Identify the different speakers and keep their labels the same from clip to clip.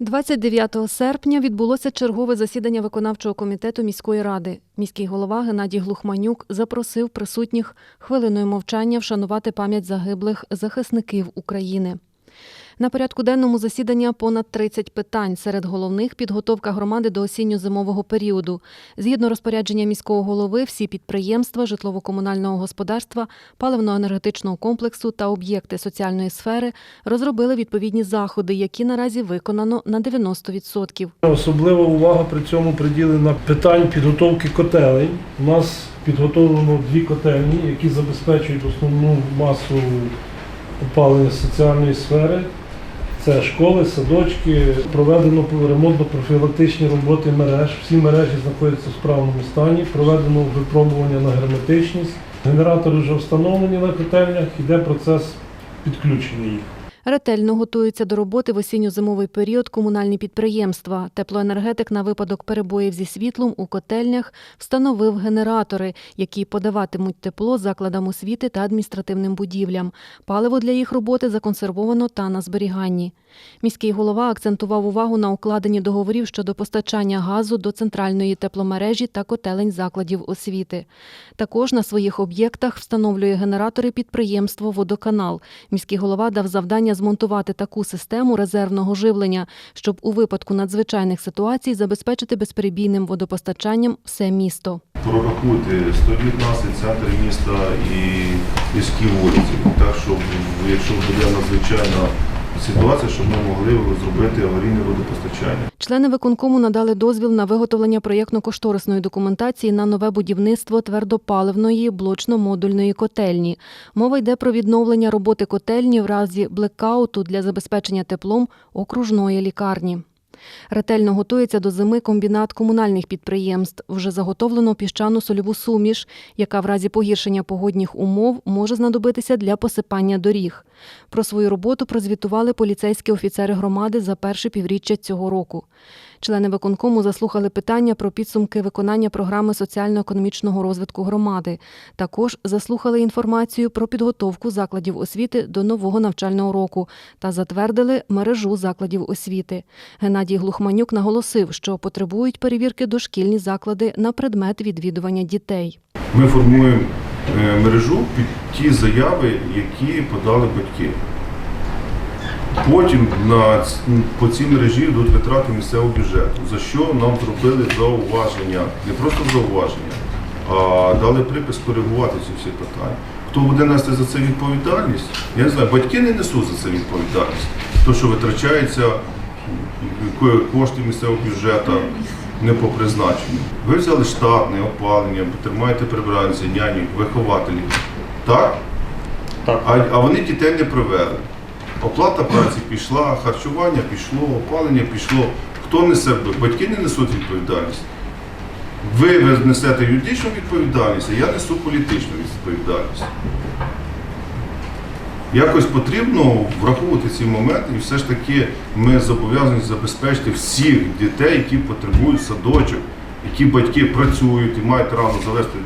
Speaker 1: 29 серпня відбулося чергове засідання виконавчого комітету міської ради. Міський голова Геннадій Глухманюк запросив присутніх хвилиною мовчання вшанувати пам'ять загиблих захисників України. На порядку денному засідання понад 30 питань. Серед головних підготовка громади до осінньо-зимового періоду. Згідно розпорядження міського голови, всі підприємства житлово-комунального господарства, паливно-енергетичного комплексу та об'єкти соціальної сфери розробили відповідні заходи, які наразі виконано на 90%.
Speaker 2: Особлива увага при цьому приділена питань підготовки котелень. У нас підготовлено дві котельні, які забезпечують основну масу опалення соціальної сфери. Це школи, садочки. Проведено ремонтно-профілактичні роботи мереж. Всі мережі знаходяться в справному стані. Проведено випробування на герметичність. Генератори вже встановлені на котельнях, йде процес підключення їх.
Speaker 1: Ретельно готуються до роботи в осінньо-зимовий період комунальні підприємства. Теплоенергетик на випадок перебоїв зі світлом у котельнях встановив генератори, які подаватимуть тепло закладам освіти та адміністративним будівлям. Паливо для їх роботи законсервовано та на зберіганні. Міський голова акцентував увагу на укладенні договорів щодо постачання газу до центральної тепломережі та котелень закладів освіти. Також на своїх об'єктах встановлює генератори підприємство Водоканал. Міський голова дав завдання змонтувати таку систему резервного живлення, щоб у випадку надзвичайних ситуацій забезпечити безперебійним водопостачанням все місто.
Speaker 3: прорахуйте 119 центр міста і міські вулиці, так щоб якщо буде надзвичайна ситуація, щоб ми могли зробити аварійне водопостачання.
Speaker 1: Члени виконкому надали дозвіл на виготовлення проєктно-кошторисної документації на нове будівництво твердопаливної блочно-модульної котельні. Мова йде про відновлення роботи котельні в разі блекауту для забезпечення теплом окружної лікарні. Ретельно готується до зими комбінат комунальних підприємств. Вже заготовлено піщану сольову суміш, яка в разі погіршення погодних умов може знадобитися для посипання доріг. Про свою роботу прозвітували поліцейські офіцери громади за перше півріччя цього року. Члени виконкому заслухали питання про підсумки виконання програми соціально-економічного розвитку громади. Також заслухали інформацію про підготовку закладів освіти до нового навчального року та затвердили мережу закладів освіти. Геннадій Глухманюк наголосив, що потребують перевірки дошкільні заклади на предмет відвідування дітей.
Speaker 3: Ми формуємо е, мережу під ті заяви, які подали батьки. Потім на, по цій мережі йдуть витрати місцевого бюджету, за що нам зробили зауваження, не просто зауваження, а дали припис коригувати ці всі питання. Хто буде нести за це відповідальність? Я не знаю, батьки не несуть за це відповідальність. То, що витрачається кошти місцевого бюджету не по призначенню. Ви взяли штатне опалення, тримаєте прибранця, няню, вихователів. Так?
Speaker 4: Так.
Speaker 3: А, а вони дітей не привели. Оплата праці пішла, харчування пішло, опалення пішло. Хто несе? Батьки не несуть відповідальність. Ви несете юридичну відповідальність, а я несу політичну відповідальність. Якось потрібно враховувати ці моменти, і все ж таки ми зобов'язані забезпечити всіх дітей, які потребують садочок, які батьки працюють і мають рано завести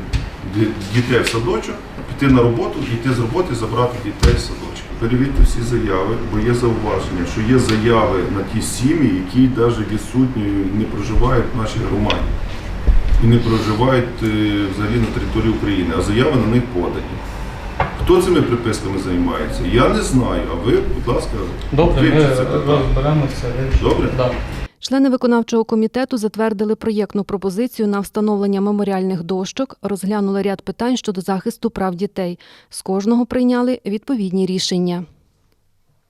Speaker 3: дітей в садочок, піти на роботу, йти з роботи, забрати дітей з садочка. Перевірте всі заяви, бо є зауваження, що є заяви на ті сім'ї, які навіть відсутні, не проживають в нашій громаді і не проживають е, взагалі на території України, а заяви на них подані. Хто цими приписками займається? Я не знаю, а ви, будь ласка,
Speaker 4: Добре, ми
Speaker 3: це питання.
Speaker 4: розберемося.
Speaker 3: Добре?
Speaker 4: Да.
Speaker 1: Члени виконавчого комітету затвердили проєктну пропозицію на встановлення меморіальних дощок, розглянули ряд питань щодо захисту прав дітей. З кожного прийняли відповідні рішення.